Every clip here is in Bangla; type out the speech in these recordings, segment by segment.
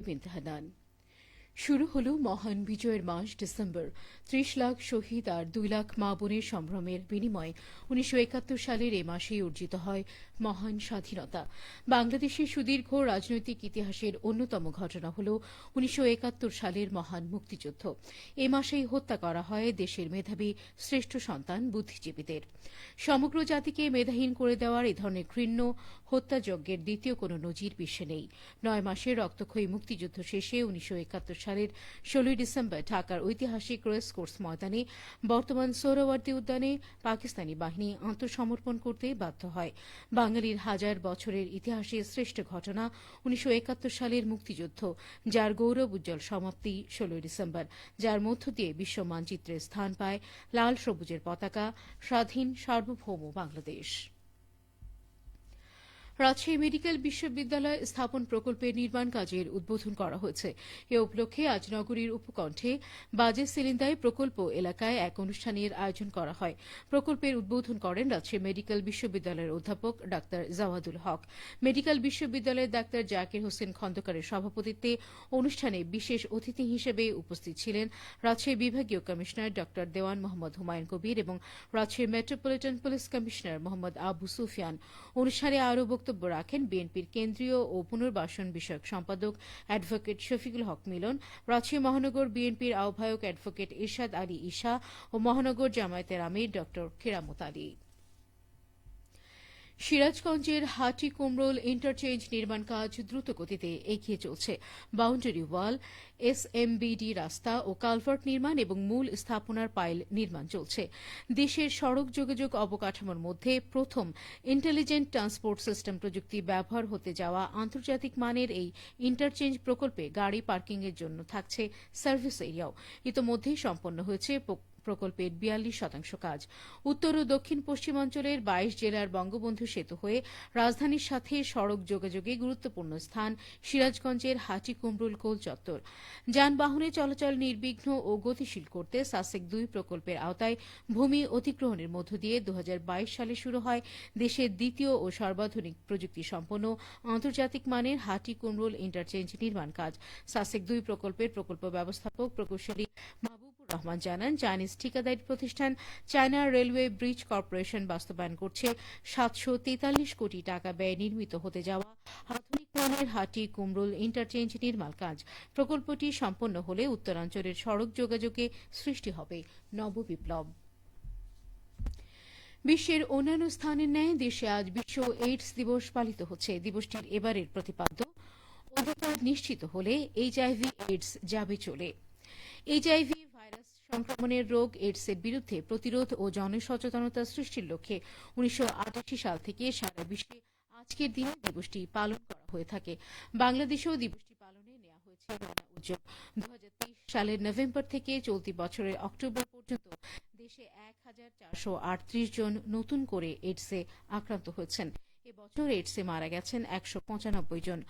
بامتحانان শুরু হলো মহান বিজয়ের মাস, ডিসেম্বর। ত্রিশ লাখ শহীদ আর দুই লাখ মা বোনের সম্ভ্রমের বিনিময়ে উনিশশো একাত্তর সালের এ মাসেই অর্জিত হয় মহান স্বাধীনতা। বাংলাদেশের সুদীর্ঘ রাজনৈতিক ইতিহাসের অন্যতম ঘটনা হল উনিশশো একাত্তর সালের মহান মুক্তিযুদ্ধ। এ মাসেই হত্যা করা হয় দেশের মেধাবী শ্রেষ্ঠ সন্তান বুদ্ধিজীবীদের। সমগ্র জাতিকে মেধাহীন করে দেওয়ার এ ধরনের ঘৃণ্য, হত্যাযজ্ঞের দ্বিতীয় কোনো নজির বিশ্বে নেই। নয় মাসের রক্তক্ষয়ী মুক্তিযুদ্ধ শেষে উনিশশো একাত্তর সালের ষোলোই ডিসেম্বর ঢাকার ঐতিহাসিক রেস কোর্স ময়দানে বর্তমান সোহরাওয়ার্দী উদ্যানে পাকিস্তানি বাহিনী আত্মসমর্পণ করতে বাধ্য হয়। বাঙালির হাজার বছরের ইতিহাসে শ্রেষ্ঠ ঘটনা উনিশশো একাত্তর সালের মুক্তিযুদ্ধ, যার গৌরব উজ্জ্বল সমাপ্তি ষোলোই ডিসেম্বর, যার মধ্য দিয়ে বিশ্ব মানচিত্রে স্থান পায় লাল সবুজের পতাকা, স্বাধীন সার্বভৌম বাংলাদেশ। রাজশাহী মেডিকেল বিশ্ববিদ্যালয় স্থাপন প্রকল্পের নির্মাণ কাজের উদ্বোধন করা হয়েছে। এ উপলক্ষে আজ নগরীর উপকণ্ঠে বাজে সিলিন্দায় প্রকল্প এলাকায় এক অনুষ্ঠানের আয়োজন করা হয়। প্রকল্পের উদ্বোধন করেন রাজশাহী মেডিকেল বিশ্ববিদ্যালয়ের অধ্যাপক ডা জাওয়াদুল হক। মেডিকেল বিশ্ববিদ্যালয়ের ডাক্তার জাকির হোসেন খন্দকারের সভাপতিত্বে অনুষ্ঠানে বিশেষ অতিথি হিসেবে উপস্থিত ছিলেন রাজশাহী বিভাগীয় কমিশনার ড দেওয়ান মোহাম্মদ হুমায়ুন কবির এবং Rajshahi metropolitan police commissioner Mohammad Abu Sufian. অনুষ্ঠানে আরও বক্তব্য রাখেন বিএনপির কেন্দ্রীয় ও পুনর্বাসন বিষয়ক সম্পাদক অ্যাডভোকেট শফিকুল হক মিলন রাজশাহী মহানগর বিএনপির আহ্বায়ক অ্যাডভোকেট ইরশাদ আলী ইশা ও মহানগর জামায়াতের আমির ড কেরামত আলী। সিরাজগঞ্জের হাটি কুমরোল ইন্টারচেঞ্জ নির্মাণ কাজ দ্রুত গতিতে এগিয়ে চলছে। বাউন্ডারি ওয়াল এসএমবিডি রাস্তা ও কালভার্ট নির্মাণ এবং মূল স্থাপনার পাইল নির্মাণ চলছে। দেশের সড়ক যোগাযোগ অবকাঠামোর মধ্যে প্রথম ইন্টেলিজেন্ট ট্রান্সপোর্ট সিস্টেম প্রযুক্তি ব্যবহার হতে যাওয়া আন্তর্জাতিক মানের এই ইন্টারচেঞ্জ প্রকল্পে গাড়ি পার্কিংয়ের জন্য থাকছে সার্ভিস এরিয়াও। ইতোমধ্যেই সম্পন্ন হয়েছে প্রকল্পের বিয়াল্লিশ শতাংশ কাজ। উত্তর ও দক্ষিণ পশ্চিমাঞ্চলের বাইশ জেলার বঙ্গবন্ধু সেতু হয়ে রাজধানীর সাথে সড়ক যোগাযোগে গুরুত্বপূর্ণ স্থান সিরাজগঞ্জের হাটি কুমরুল কোল চত্বর। যানবাহনে চলাচল নির্বিঘ্ন ও গতিশীল করতে সাসেক দুই প্রকল্পের আওতায় ভূমি অধিগ্রহণের মধ্য দিয়ে দু হাজার বাইশ সালে শুরু হয় দেশের দ্বিতীয় ও সর্বাধুনিক প্রযুক্তি সম্পন্ন আন্তর্জাতিক মানের হাটি কুমরুল ইন্টারচেঞ্জ নির্মাণ কাজ। সাসেক দুই প্রকল্পের প্রকল্প ব্যবস্থাপক প্রকৌশলী মাহবুব রহমান জানান, চাইনিজ ঠিকাদারি প্রতিষ্ঠান চায়না রেলওয়ে ব্রিজ কর্পোরেশন বাস্তবায়ন করছে সাতশো তেতাল্লিশ কোটি টাকা ব্যয়ে নির্মিত হতে যাওয়া আধুনিক মানের হাটি কুমরুল ইন্টারচেঞ্জ নির্মাণ কাজ। প্রকল্পটি সম্পন্ন হলে উত্তরাঞ্চলের সড়ক যোগাযোগে সৃষ্টি হবে নববিপ্লব। বিশ্বের অন্যান্য স্থানের ন্যায় দেশে আজ বিশ্ব এইডস দিবস পালিত হচ্ছে। দিবসটির এবারের প্রতিপাদ্য অধিকার নিশ্চিত হলে এইচআইভি এইডস যাবে চলে। এইচআইভি সংক্রমণের রোগ এইডসের বিরুদ্ধে প্রতিরোধ ও জনসচেতনতা সৃষ্টির লক্ষ্যে উনিশশো আটাশি সাল থেকে সারা বিশ্বে আজকের দিনে দিবসটি পালন করা হয়ে থাকে। বাংলাদেশেও দিবসটি পালনে নেওয়া হয়েছে নানা উদ্যোগ দু সালের নভেম্বর থেকে চলতি বছরের অক্টোবর পর্যন্ত দেশে এক হাজার চারশো আটত্রিশ জন নতুন করে এইডসে আক্রান্ত হয়েছেন। এইডসে মারা গেছেন একশো পঁচানব্বই জন।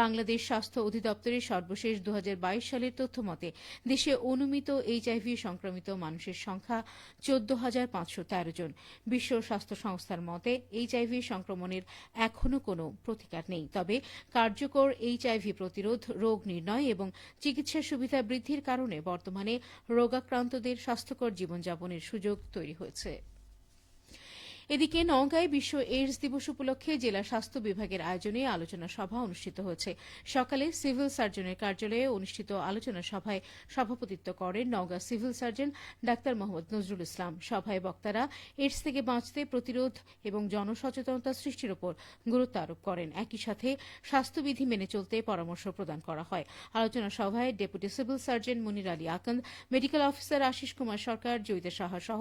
বাংলাদেশ স্বাস্থ্য অধিদপ্তরের সর্বশেষ দু হাজার বাইশ সালের তথ্য মতে, দেশে অনুমিত এইচআইভি সংক্রমিত মানুষের সংখ্যা চোদ্দ হাজার পাঁচশো তেরো জন। বিশ্ব স্বাস্থ্য সংস্থার মতে এইচআইভি সংক্রমণের এখনও কোনো প্রতিকার নেই। তবে কার্যকর এইচআইভি প্রতিরোধ, রোগ নির্ণয় এবং চিকিৎসা সুবিধা বৃদ্ধির কারণে বর্তমানে রোগাক্রান্তদের স্বাস্থ্যকর জীবনযাপনের সুযোগ তৈরি হয়েছে। এদিকে নওগাঁয় বিশ্ব এইডস দিবস উপলক্ষে জেলা স্বাস্থ্য বিভাগের আয়োজনে আলোচনা সভা অনুষ্ঠিত হয়েছে সকালে সিভিল সার্জনের কার্যালয়ে অনুষ্ঠিত আলোচনা সভায় সভাপতিত্ব করেন Naogaon civil surgeon doctor Mohammad Nazrul Islam. সভায় বক্তারা এইডস থেকে বাঁচতে, প্রতিরোধ এবং জনসচেতনতা সৃষ্টির উপর গুরুত্ব আরোপ করেন। একই সাথে স্বাস্থ্যবিধি মেনে চলতে পরামর্শ প্রদান করা হয়। আলোচনা সভায় deputy civil surgeon Munir Ali Akand, medical officer Ashis Kumar Sarkar, Joyita Saha সহ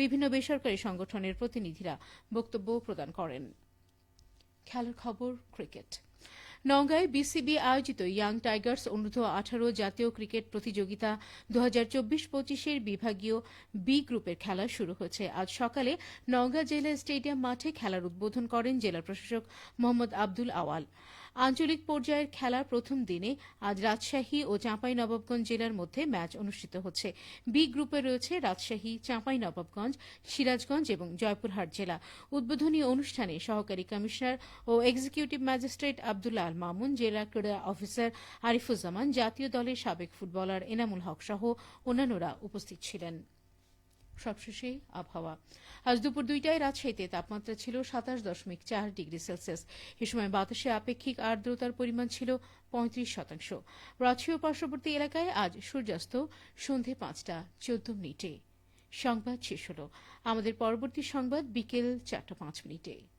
বিভিন্ন বেসরকারি সংগঠনের প্রতিনিধি প্রতিনিধিরা বক্তব্য প্রদান করেন। খবর, ক্রিকেট। নওগাঁয় বিসিবি আয়োজিত ইয়াং টাইগার্স অনূর্ধ্ব আঠারো জাতীয় ক্রিকেট প্রতিযোগিতা দু হাজার চব্বিশ পঁচিশের বিভাগীয় বি গ্রুপের খেলা শুরু হয়েছে। আজ সকালে নওগাঁ জেলা স্টেডিয়াম মাঠে খেলার উদ্বোধন করেন জেলা প্রশাসক মোহাম্মদ আব্দুল আওয়াল। আঞ্চলিক পর্যায়ের খেলার প্রথম দিনে আজ রাজশাহী ও চাঁপাইনবাবগঞ্জ জেলার মধ্যে ম্যাচ অনুষ্ঠিত হচ্ছে। বি গ্রুপে রয়েছে রাজশাহী, চাঁপাইনবাবগঞ্জ, সিরাজগঞ্জ এবং জয়পুরহাট জেলা। উদ্বোধনী অনুষ্ঠানে সহকারী কমিশনার ও এক্সিকিউটিভ ম্যাজিস্ট্রেট আবদুল্লাহ আল মামুন, জেলা ক্রীড়া অফিসার আরিফুজ্জামান, জাতীয় দলের সাবেক ফুটবলার এনামুল হক সহ অন্যান্যরা উপস্থিত ছিলেন। সবশেষে আবহাওয়া। আজ দুপুর দুইটায় রাজশাহীতে তাপমাত্রা ছিল সাতাশ দশমিক চার ডিগ্রি সেলসিয়াস। এ সময় বাতাসে আপেক্ষিক আর্দ্রতার পরিমাণ ছিল পঁয়ত্রিশ শতাংশ। রাজশাহী ও পার্শ্ববর্তী এলাকায় আজ সূর্যাস্ত সন্ধে পাঁচটা চোদ্দ মিনিটে। সংবাদ শেষ হল। আমাদের পরবর্তী সংবাদ বিকেল চারটা পাঁচ মিনিটে।